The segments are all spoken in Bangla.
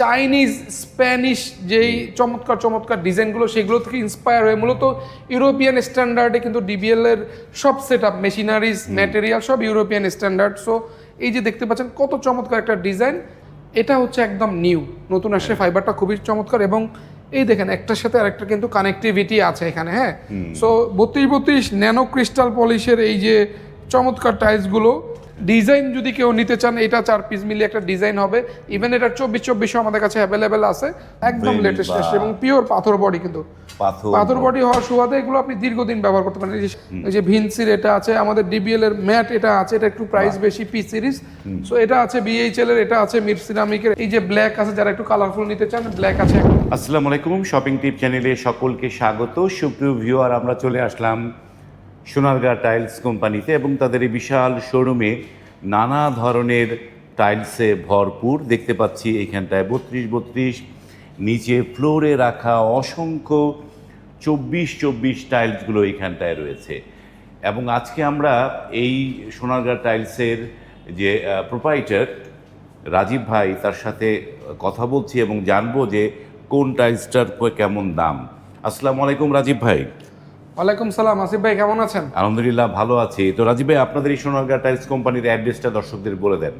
চাইনিজ স্প্যানিশ যেই চমৎকার চমৎকার ডিজাইনগুলো সেগুলো থেকে ইন্সপায়ার হয়ে মূলত ইউরোপিয়ান স্ট্যান্ডার্ডে কিন্তু ডিবিএল এর সব সেট আপ মেশিনারিজ ম্যাটেরিয়াল সব ইউরোপিয়ান স্ট্যান্ডার্ড সো এই যে দেখতে পাচ্ছেন কত চমৎকার একটা ডিজাইন। এটা হচ্ছে একদম নিউ নতুন আসছে ফাইবারটা খুবই চমৎকার এবং এই দেখেন একটার সাথে আরেকটা কিন্তু কানেক্টিভিটি আছে এখানে হ্যাঁ। সো বত্রিশ বত্রিশ ন্যানো ক্রিস্টাল পলিশের এই যে চমৎকার টাইলসগুলো ডিজাইন যদি কেউ নিতে চান এটা চার পিস মিলিয়ে একটা ডিজাইন হবে। ইভেন এটা চব্বিশ চব্বিশও আমাদের কাছে অ্যাভেলেবেল আছে। একদম লেটেস্ট। এবং পিওর পাথর বডি কিন্তু। পাথর বডি হওয়ার সুবাদে এগুলো আপনি দীর্ঘদিন ব্যবহার করতে পারেন। এই যে ভিনসির এটা আছে আমাদের ডিবিএল এর ম্যাট এটা আছে এটা একটু প্রাইস বেশি পি সিরিজ সো এটা আছে বিএইচএল এর এটা আছে মির সিরামিকের এই যে ব্ল্যাক আছে যারা একটু কালারফুল নিতে চান ব্ল্যাক আছে আসসালামু আলাইকুম শপিং টিপ চ্যানেলে সকলকে স্বাগত। সুপ্রিয় ভিউয়ার আমরা চলে আসলাম সোনারগাঁ টাইলস কোম্পানিতে এবং তাদের এই বিশাল শোরুমে নানা ধরনের টাইলসে ভরপুর। দেখতে পাচ্ছি এইখানটায় বত্রিশ বত্রিশ, নিচে ফ্লোরে রাখা অসংখ্য চব্বিশ চব্বিশ টাইলসগুলো এইখানটায় রয়েছে। এবং আজকে আমরা এই সোনারগাঁ টাইলসের যে প্রোপাইটার রাজীব ভাই, তার সাথে কথা বলছি এবং জানব যে কোন টাইলসটার কেমন দাম। আসসালামু আলাইকুম রাজীব ভাই। ওয়ালাইকুম সালাম আসিফ ভাই কেমন আছেন? আলহামদুলিল্লাহ ভালো আছি। তো রাজীব ভাই আপনাদের এই সোনারগাঁ টাইলস কোম্পানির অ্যাড্রেসটা দর্শকদের বলে দেন।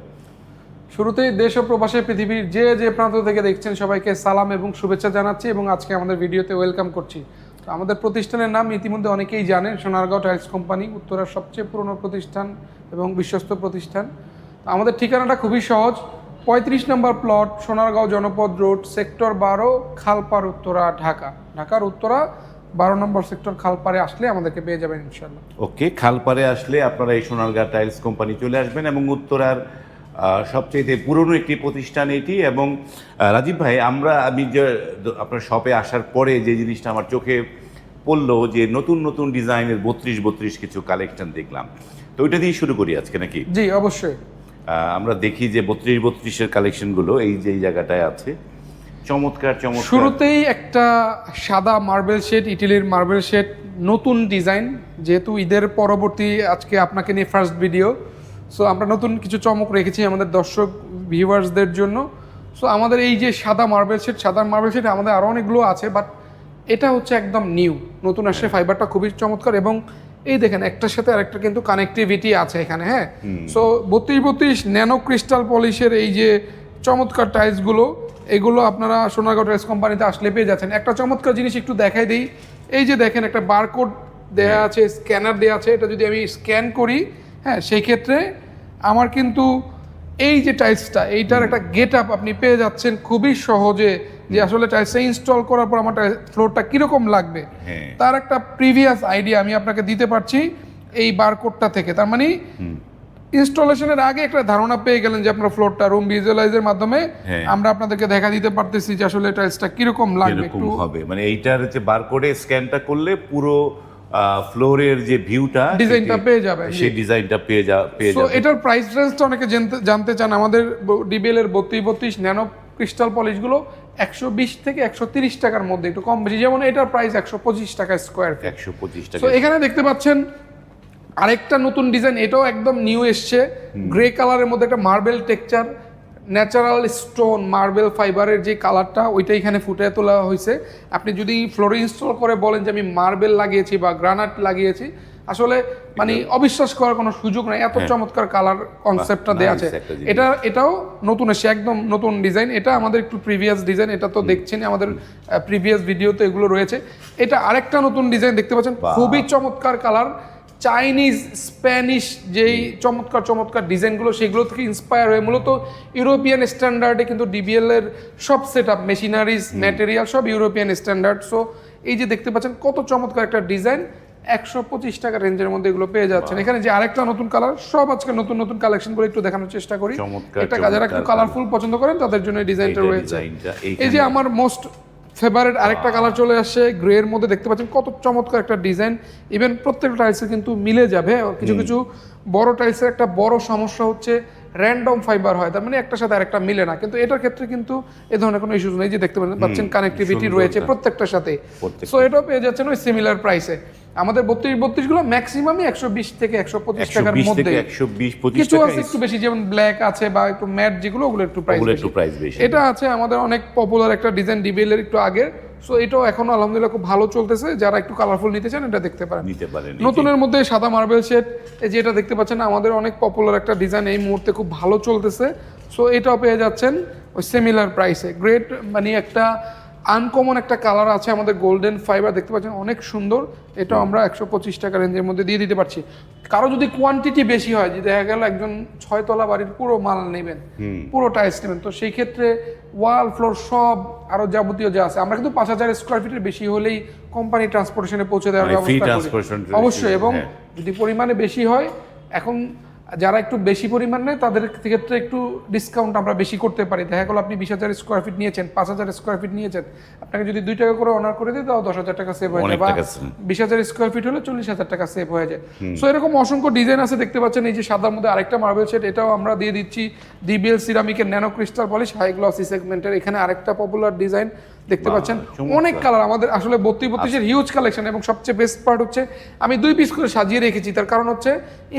শুরুতেই দেশ ও প্রবাসে পৃথিবীর যে যে প্রান্ত থেকে দেখছেন সবাইকে সালাম এবং শুভেচ্ছা জানাচ্ছি এবং আজকে আমাদের ভিডিওতে ওয়েলকাম করছি। তো আমাদের প্রতিষ্ঠানের নাম ইতিমধ্যে অনেকেই জানেন সোনারগাঁও টাইলস কোম্পানি উত্তরার সবচেয়ে পুরনো প্রতিষ্ঠান এবং বিশ্বস্ত প্রতিষ্ঠান। তো আমাদের ঠিকানাটা খুবই সহজ পঁয়ত্রিশ নম্বর প্লট সোনারগাঁও জনপদ রোড সেক্টর বারো খালপার উত্তরা ঢাকা। ঢাকার উত্তরা বারো নম্বর সেক্টর খালপারে আসলে আমাদেরকে পেয়ে যাবেন ইনশাল্লাহ ওকে খালপারে আসলে আপনারা এই সোনারগাঁ টাইলস কোম্পানি চলে আসবেন এবং উত্তরার সবচেয়ে পুরনো একটি প্রতিষ্ঠান এটি এবং রাজীব ভাই আমরা আমি যে আপনার শপে আসার পরে যে জিনিসটা আমার চোখে পড়ল যে নতুন নতুন ডিজাইনের বত্রিশ বত্রিশ কিছু কালেকশন দেখলাম। তো ওইটা দিয়ে শুরু করি আজকে নাকি? জি অবশ্যই। আমরা দেখি যে বত্রিশ বত্রিশের কালেকশনগুলো এই যে এই জায়গাটায় আছে। চমৎকার চমৎকার। শুরুতেই একটা সাদা মার্বেল শেড ইটালির মার্বেল শেড নতুন ডিজাইন যেহেতু ঈদের পরবর্তী আজকে আপনাকে নিয়ে ফার্স্ট ভিডিও সো আমরা নতুন কিছু চমক রেখেছি আমাদের দর্শক ভিউয়ার্সদের জন্য। সো আমাদের এই যে সাদা মার্বেল শেড সাদা মার্বেল শেড আমাদের আরও অনেকগুলো আছে বাট এটা হচ্ছে একদম নিউ নতুন আসছে ফাইবারটা খুবই চমৎকার এবং এই দেখেন একটার সাথে আরেকটা কিন্তু কানেক্টিভিটি আছে এখানে হ্যাঁ? সো বত্রিশ বত্রিশ ন্যানো ক্রিস্টাল পলিশের এই যে চমৎকার টাইলসগুলো এগুলো আপনারা সোনারগাঁও টাইলস কোম্পানিতে আসলে পেয়ে যাচ্ছেন। একটা চমৎকার জিনিস একটু দেখাই দিই। এই যে দেখেন একটা বারকোড দেয়া আছে স্ক্যানার দেয়া আছে এটা যদি আমি স্ক্যান করি হ্যাঁ সেই ক্ষেত্রে আমার কিন্তু এই যে টাইলসটা এইটার একটা গেট আপ আপনি পেয়ে যাচ্ছেন খুবই সহজে যে আসলে টাইলসটা ইনস্টল করার পর আমার ফ্লোরটা কীরকম লাগবে। হ্যাঁ। তার একটা প্রিভিয়াস আইডিয়া আমি আপনাকে দিতে পারছি এই বারকোডটা থেকে। তার মানে ইনস্টলেশনের আগে একটা ধারণা পেয়ে গেলেন যে আপনার ফ্লোরটা রুম ভিজুয়ালাইজের মাধ্যমে হ্যাঁ। আমরা আপনাদেরকে দেখা দিতে পারতেছি যে আসলে টাইলসটা কীরকম লাগবে একটু। হবে। মানে এইটার যে বারকোডে স্ক্যানটা করলে পুরো ফ্লোরের যে ভিউটা ডিজাইনটা পেয়ে যাবে সেই ডিজাইনটা পেয়ে যা পেয়ে যাবে। এটার প্রাইস রেঞ্জটা অনেকে জানতে চান। আমাদের ডিবিএল এর বত্রিশ বত্রিশ ন্যানো ক্রিস্টাল পলিশগুলো একশো বিশ থেকে একশো তিরিশ টাকার মধ্যে একটু কম বেশি। যেমন এটার প্রাইস একশো পঁচিশ টাকা স্কোয়ার ফিট একশো পঁচিশ টাকা। এখানে দেখতে পাচ্ছেন আরেকটা নতুন ডিজাইন এটাও একদম নিউ এসছে। গ্রে কালারের মধ্যে একটা marble texture natural stone marble ফাইবারের যে কালারটা ওইটা এখানে ফুটে তোলা হয়েছে। আপনি যদি ফ্লোরে ইনস্টল করে বলেন যে আমি মার্বেল লাগিয়েছি বা গ্রানাইট লাগিয়েছি আসলে মানে অবিশ্বাস করার কোনো সুযোগ নাই। এত চমৎকার কালার কনসেপ্টটা দেওয়া আছে। এটা এটাও নতুন এসে একদম নতুন ডিজাইন এটা আমাদের একটু প্রিভিয়াস ডিজাইন এটা তো দেখছেন আমাদের প্রিভিয়াস ভিডিওতে এগুলো রয়েছে। এটা আরেকটা নতুন ডিজাইন দেখতে পাচ্ছেন। খুবই চমৎকার কালার চাইনিজ স্প্যানিশ যেই চমৎকার চমৎকার ডিজাইনগুলো সেগুলো থেকে ইন্সপায়ার হয়ে মূলত ইউরোপিয়ান স্ট্যান্ডার্ডে কিন্তু ডিবিএল এর সব সেট আপ মেশিনারিজ ম্যাটেরিয়াল সব ইউরোপিয়ান স্ট্যান্ডার্ড সো এই যে দেখতে পাচ্ছেন কত চমৎকার একটা ডিজাইন। একশো পঁচিশ টাকা রেঞ্জের মধ্যে এগুলো পেয়ে যাচ্ছেন। এখানে যে আরেকটা নতুন কালার সব আজকে নতুন নতুন কালেকশন করে একটু দেখানোর চেষ্টা করি। এটা যারা একটু কালারফুল পছন্দ করেন তাদের জন্য ডিজাইনটা রয়েছে। এই যে আমার মোস্ট ফেভারিট আরেকটা কালার চলে আসছে গ্রে এর মধ্যে দেখতে পাচ্ছেন কত চমৎকার একটা ডিজাইন ইভেন প্রত্যেকটা টাইলসে কিন্তু মিলে যাবে। কিছু কিছু বড় টাইলসের একটা বড় সমস্যা হচ্ছে র্যান্ডম ফাইবার হয় তার মানে একটার সাথে আরেকটা মিলে না। কিন্তু এটার ক্ষেত্রে কিন্তু এ ধরনের কোনো ইস্যুস নেই যে দেখতে পাচ্ছেন কানেক্টিভিটি রয়েছে প্রত্যেকটার সাথে সো এটাও পেয়ে যাচ্ছেন ওই সিমিলার প্রাইসে আমাদের বত্রিশ বত্রিশগুলো ম্যাক্সিমামই একশো বিশ থেকে একশো পঁচিশ টাকার মধ্যে কিছু আছে একটু বেশি যেমন ব্ল্যাক আছে বা একটু ম্যাট যেগুলো ওগুলো একটু প্রাইস এটা আছে আমাদের অনেক পপুলার একটা ডিজাইন ডিবিএল এর একটু আগে সো এটাও এখনও আলহামদুলিল্লাহ খুব ভালো চলতেছে। যারা একটু কালারফুল নিতে চান এটা দেখতে পারেন। নিতে পারেন নতুনের মধ্যে সাদা মার্বেল শেড এই যে এটা দেখতে পাচ্ছেন আমাদের অনেক পপুলার একটা ডিজাইন এই মুহূর্তে খুব ভালো চলতেছে। সো এটাও পেয়ে যাচ্ছেন ওই সিমিলার প্রাইসে গ্রেট মানে একটা আনকমন একটা কালার আছে আমাদের গোল্ডেন ফাইবার দেখতে পাচ্ছেন অনেক সুন্দর। এটাও আমরা একশো পঁচিশ টাকা রেঞ্জের মধ্যে দিয়ে দিতে পারছি। কারও যদি কোয়ান্টিটি বেশি হয় যে দেখা গেল একজন ছয়তলা বাড়ির পুরো মাল নেবেন পুরো টাইলস নেবেন তো সেই ক্ষেত্রে ওয়াল ফ্লোর সব আরও যাবতীয় যা আছে আমরা কিন্তু পাঁচ হাজার স্কোয়ার ফিটের বেশি হলেই কোম্পানি ট্রান্সপোর্টেশনে পৌঁছে দেওয়ার মানে ব্যবস্থা অবশ্যই এবং হ্যাঁ। যদি পরিমাণে বেশি হয় এখন যারা একটু বেশি পরিমাণ নেয় তাদের ক্ষেত্রে একটু ডিসকাউন্ট আমরা বেশি করতে পারি। দেখা গেলো আপনি বিশ হাজার স্কোয়ার ফিট নিয়েছেন পাঁচ হাজার স্কোয়ার ফিট নিয়েছেন আপনাকে যদি দুই টাকা করে অনার করে দিই তাও দশ হাজার টাকা সেভ হয়ে যায় বা বিশ হাজার স্কোয়ার ফিট হলে চল্লিশ হাজার টাকা সেভ হয়ে যায়। সো এরকম অসংখ্য ডিজাইন আছে দেখতে পাচ্ছেন এই যে সাদার মধ্যে আরেকটা মার্বেল সেট এটাও আমরা দিয়ে দিচ্ছি। DBL সিরামিকের nano crystal polish high glossy সেগমেন্টের এখানে আরেকটা পপুলার ডিজাইন দেখতে পাচ্ছেন? অনেক কালার আমাদের আসলে বত্রিশ বত্রিশের হিউজ কালেকশন এবং সবচেয়ে বেস্ট পার্ট হচ্ছে আমি দুই পিস করে সাজিয়ে রেখেছি তার কারণ হচ্ছে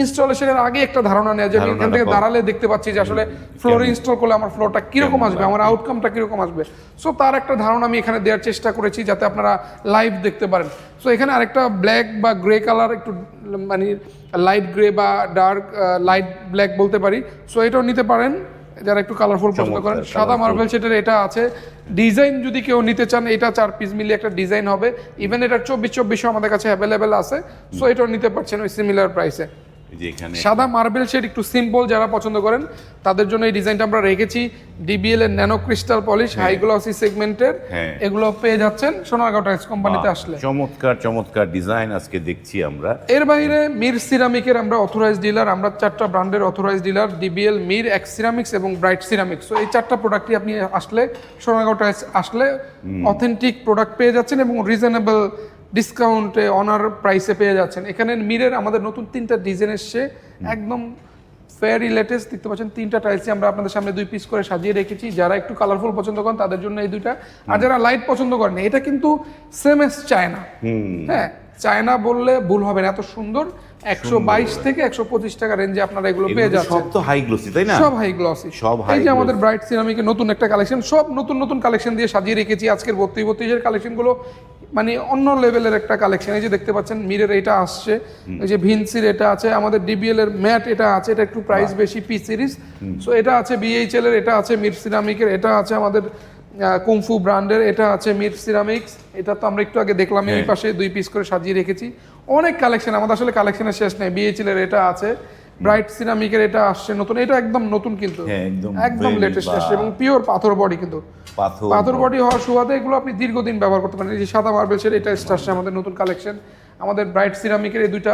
ইনস্টলেশনের আগে একটা ধারণা নেওয়া যায় এখান থেকে দাঁড়ালে দেখতে পাচ্ছি যে আসলে ফ্লোর ইনস্টল করলে আমার ফ্লোরটা কীরকম আসবে আমার আউটকামটা কীরকম আসবে? সো তার একটা ধারণা আমি এখানে দেওয়ার চেষ্টা করেছি যাতে আপনারা লাইভ দেখতে পারেন। সো এখানে আরেকটা ব্ল্যাক বা গ্রে কালার একটু মানে লাইট গ্রে বা ডার্ক লাইট ব্ল্যাক বলতে পারি। সো এটাও নিতে পারেন। যারা একটু কালারফুল পছন্দ করেন সাদা মার্বেল সেটের এটা আছে। ডিজাইন যদি কেউ নিতে চান এটা চার পিস মিলিয়ে একটা ডিজাইন হবে। ইভেন এটা চব্বিশ চব্বিশও আমাদের কাছে অ্যাভেলেবেল আছে। সো এটাও নিতে পারছেন ওই সিমিলার প্রাইসে এই যে এখানে সাদা মার্বেল শেড একটু সিম্পল যারা পছন্দ করেন তাদের জন্য এই ডিজাইনটা আমরা রেখেছি। ডিবিএল এর nano crystal polish high glossy সেগমেন্টের। হ্যাঁ। এগুলো পেয়ে যাচ্ছেন সোনারগাঁও টাইলস কোম্পানিতে আসলে। চমৎকার চমৎকার ডিজাইন আজকে দেখছি আমরা। এর বাইরে মির সিরামিকের আমরা অথরাইজ ডিলার আমরা চারটা ব্র্যান্ডের authorise dealer DBL Mir X Ceramics এবং ব্রাইট সিরামিক্স তো এই চারটা প্রোডাক্টই আপনি আসলে সোনারগাঁও টাইলস আসলে অথেন্টিক প্রোডাক্ট পেয়ে যাচ্ছেন এবং রিজনেবল ডিসকাউন্টে অনার প্রাইসে পেয়ে যাচ্ছেন। এখানে মিরের আমাদের নতুন তিনটা ডিজাইন এসছে। একদম ফেয়ারি লেটেস্ট দেখতে পাচ্ছেন তিনটা টাইলসই আমরা আপনাদের সামনে দুই পিস করে সাজিয়ে রেখেছি। যারা একটু কালারফুল পছন্দ করেন তাদের জন্য এই দুইটা। আর যারা লাইট পছন্দ করেন এটা কিন্তু সেম এস চায়না হ্যাঁ চায়না বললে ভুল হবে না। এত সুন্দর একশো বাইশ থেকে একশো পঁচিশ টাকা রেঞ্জে আপনারা এগুলো পেয়ে যাচ্ছেন। সব তো হাই গ্লোসি তাই না? সব হাই গ্লসি সব এই যে আমাদের ব্রাইট সিরামিকের নতুন একটা কালেকশন সব নতুন নতুন কালেকশন দিয়ে সাজিয়ে রেখেছি। আজকের বত্রিশ বত্রিশের কালেকশনগুলো মানে অন্য লেভেলের একটা কালেকশন এই যে দেখতে পাচ্ছেন মিরের এটা আসছে। এই যে ভিনসির এটা আছে আমাদের ডিবিএল এর ম্যাট এটা আছে এটা একটু প্রাইস বেশি পি সিরিজ সো এটা আছে বিএইচএল এর এটা আছে মির সিরামিকের এটা আছে আমাদের কুমফু ব্র্যান্ডের এটা আছে মির সিরামিক্স এটা তো আমরা একটু আগে দেখলাম এই হ্যাঁ। পাশে দুই পিস করে সাজিয়ে রেখেছি। অনেক কালেকশন আমাদের আসলে কালেকশনের শেষ নেই। বিএইচএল এর এটা আছে। ব্রাইট সিরামিকের এটা আসছে নতুন এটা একদম নতুন কিন্তু। হ্যাঁ, একদম লেটেস্ট আসছে এবং পিওর পাথর বডি কিন্তু। পাথর পাথর বডি হওয়ার সুবাদে এগুলো আপনি দীর্ঘদিন ব্যবহার করতে পারেন। এই যে সাদা মার্বেল সেট এটা আসছে আমাদের নতুন কালেকশন আমাদের ব্রাইট সিরামিকের এই দুইটা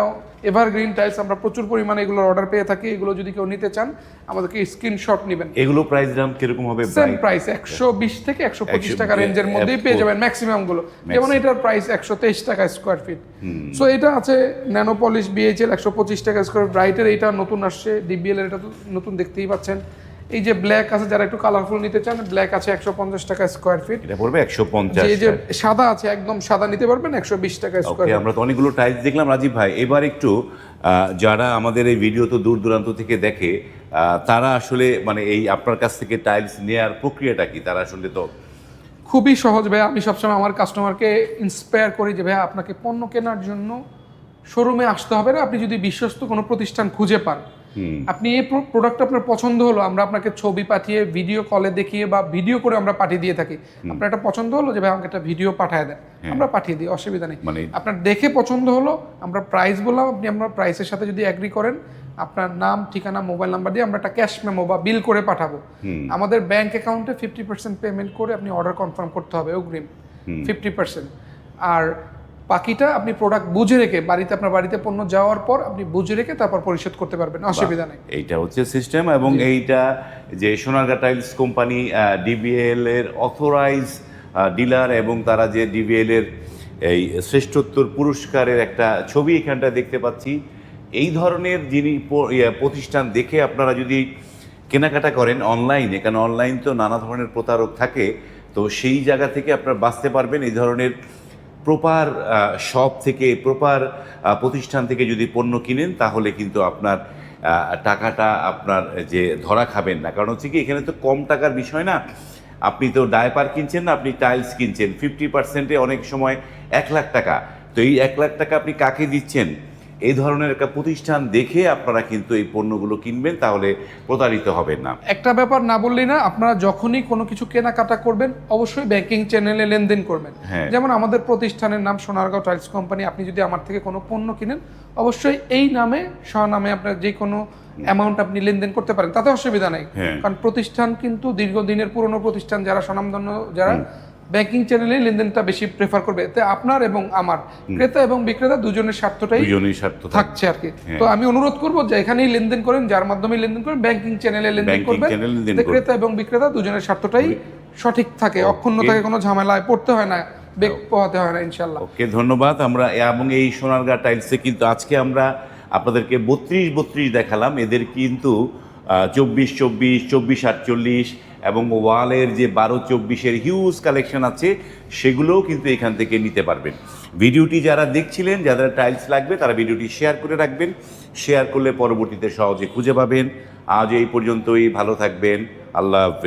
এভারগ্রিন টাইলস আমরা প্রচুর পরিমাণে এগুলোর অর্ডার পেয়ে থাকি। এগুলো যদি কেউ নিতে চান আমাদেরকে স্ক্রিনশট নেবেন। এগুলো প্রাইস দাম কীরকম হবে সেম প্রাইস একশো বিশ থেকে একশো পঁচিশ টাকা রেঞ্জের মধ্যেই পেয়ে যাবেন ম্যাক্সিমামগুলো। যেমন এটার প্রাইস একশো তেইশ টাকা স্কোয়ার ফিট সো এটা আছে ন্যানো পলিশ বিএইচএল একশো পঁচিশ টাকা স্কোয়ার ব্রাইটের এটা নতুন আসছে ডিবিএল এর এটা তো নতুন দেখতেই পাচ্ছেন। এই যে ব্ল্যাক আছে যারা একটু কালারফুল নিতে চান ব্ল্যাক আছে একশো পঞ্চাশ টাকা স্কোয়ার ফিট এটা পড়বে একশো পঞ্চাশ এই যে সাদা আছে একদম সাদা নিতে পারবেন একশো বিশ টাকা স্কোয়ার আমরা তো অনেকগুলো টাইলস দেখলাম। রাজীব ভাই এবার একটু যারা আমাদের এই ভিডিও তো দূর দূরান্ত থেকে দেখে তারা আসলে মানে এই আপনার কাছ থেকে টাইলস নেওয়ার প্রক্রিয়াটা কি? তারা আসলে তো খুবই সহজ ভাইয়া আমি সবসময় আমার কাস্টমারকে ইন্সপায়ার করি যে ভাইয়া আপনাকে পণ্য কেনার জন্য শোরুমে আসতে হবে না। আপনি যদি বিশ্বস্ত কোনো প্রতিষ্ঠান খুঁজে পান আপনি এই প্রোডাক্ট আপনার পছন্দ হলো আমরা আপনাকে ছবি পাঠিয়ে ভিডিও কলে দেখিয়ে বা ভিডিও করে আমরা পাঠিয়ে দিয়ে থাকি। আপনার একটা পছন্দ হলো যে ভাই আমাকে একটা ভিডিও পাঠিয়ে দেন আমরা পাঠিয়ে দিই অসুবিধা নেই। মানে আপনার দেখে পছন্দ হলো আমরা প্রাইস বললাম আপনি আমরা প্রাইসের সাথে যদি অ্যাগ্রি করেন আপনার নাম ঠিকানা মোবাইল নাম্বার দিয়ে আমরা একটা ক্যাশ মেমো বা বিল করে পাঠাবো। আমাদের ব্যাংক অ্যাকাউন্টে ফিফটি পার্সেন্ট পেমেন্ট করে আপনি অর্ডার কনফার্ম করতে হবে অগ্রিম ফিফটি পার্সেন্ট আর বাকিটা আপনি প্রোডাক্ট বুঝে রেখে বাড়িতে আপনার বাড়িতে পণ্য যাওয়ার পর আপনি বুঝে রেখে তারপর পরিশোধ করতে পারবেন অসুবিধা নেই। এইটা হচ্ছে সিস্টেম এবং এইটা যে সোনারগা টাইলস কোম্পানি ডিবিএল এর অথরাইজ ডিলার এবং তারা যে ডিবিএল এর এই শ্রেষ্ঠত্তর পুরস্কারের একটা ছবি এখানটা দেখতে পাচ্ছি। এই ধরনের যিনি ইয়ে, প্রতিষ্ঠান দেখে আপনারা যদি কেনাকাটা করেন অনলাইনে কারণ অনলাইন তো নানা ধরনের প্রতারক থাকে তো সেই জায়গা থেকে আপনারা বাঁচতে পারবেন। এই ধরনের প্রপার শপ থেকে, প্রপার প্রতিষ্ঠান থেকে যদি পণ্য কিনেন, তাহলে কিন্তু আপনার টাকাটা আপনার যে ধরা খাবেন না। কারণ হচ্ছে কি, এখানে তো কম টাকার বিষয় না। আপনি তো ডায়পার কিনছেন না, আপনি টাইলস কিনছেন। ফিফটি পার্সেন্টে অনেক সময় এক লাখ টাকা। তো এই এক লাখ টাকা আপনি কাকে দিচ্ছেন? এই ধরনের একটা প্রতিষ্ঠান দেখে আপনারা কিন্তু এই পণ্যগুলো কিনবেন তাহলে প্রতারিত হবেন না একটা ব্যাপার না বললেই না আপনারা যখনই কোনো কিছু কেনাকাটা করবেন অবশ্যই ব্যাংকিং চ্যানেলে লেনদেন করবেন হ্যাঁ। যেমন আমাদের প্রতিষ্ঠানের নাম সোনারগাঁও টাইলস কোম্পানি আপনি যদি আমার থেকে কোনো পণ্য কিনেন অবশ্যই এই নামে স্বনামে আপনার যে কোনো অ্যামাউন্ট আপনি লেনদেন করতে পারেন তাতে অসুবিধা নেই হ্যাঁ। কারণ প্রতিষ্ঠান কিন্তু দীর্ঘদিনের পুরনো প্রতিষ্ঠান যারা স্বনামধন্য যারা ব্যাংকিং চ্যানেলে লেনদেনটা বেশি প্রেফার করবে। এতে আপনার এবং আমার ক্রেতা এবং বিক্রেতা দুজনের স্বার্থটাই দুজনেই স্বার্থ থাকছে আর কি। হ্যাঁ। তো আমি অনুরোধ করব যে এখানেই লেনদেন করেন যার মাধ্যমে লেনদেন করেন ব্যাংকিং চ্যানেলে লেনদেন করবেন। ক্রেতা এবং বিক্রেতা দুজনের স্বার্থটাই সঠিক থাকে অক্ষুণ্ণ থাকে কোনো ঝামেলায় পড়তে হয় না বেগ পোহাতে হয় না ইনশাল্লাহ ওকে ধন্যবাদ। আমরা এবং এই সোনারগাঁ টাইলসে কিন্তু আজকে আমরা আপনাদেরকে বত্রিশ বত্রিশ দেখালাম। এদের কিন্তু চব্বিশ চব্বিশ চব্বিশ আটচল্লিশ এবং ওয়ালের যে বারো চব্বিশের হিউজ কালেকশন আছে, সেগুলোও কিন্তু এখান থেকে নিতে পারবেন। ভিডিওটি যারা দেখছিলেন যাদের টাইলস লাগবে, তারা ভিডিওটি শেয়ার করে রাখবেন। শেয়ার করলে পরবর্তীতে সহজে খুঁজে পাবেন। আজ এই পর্যন্তই, ভালো থাকবেন। আল্লাহ হাফেজ।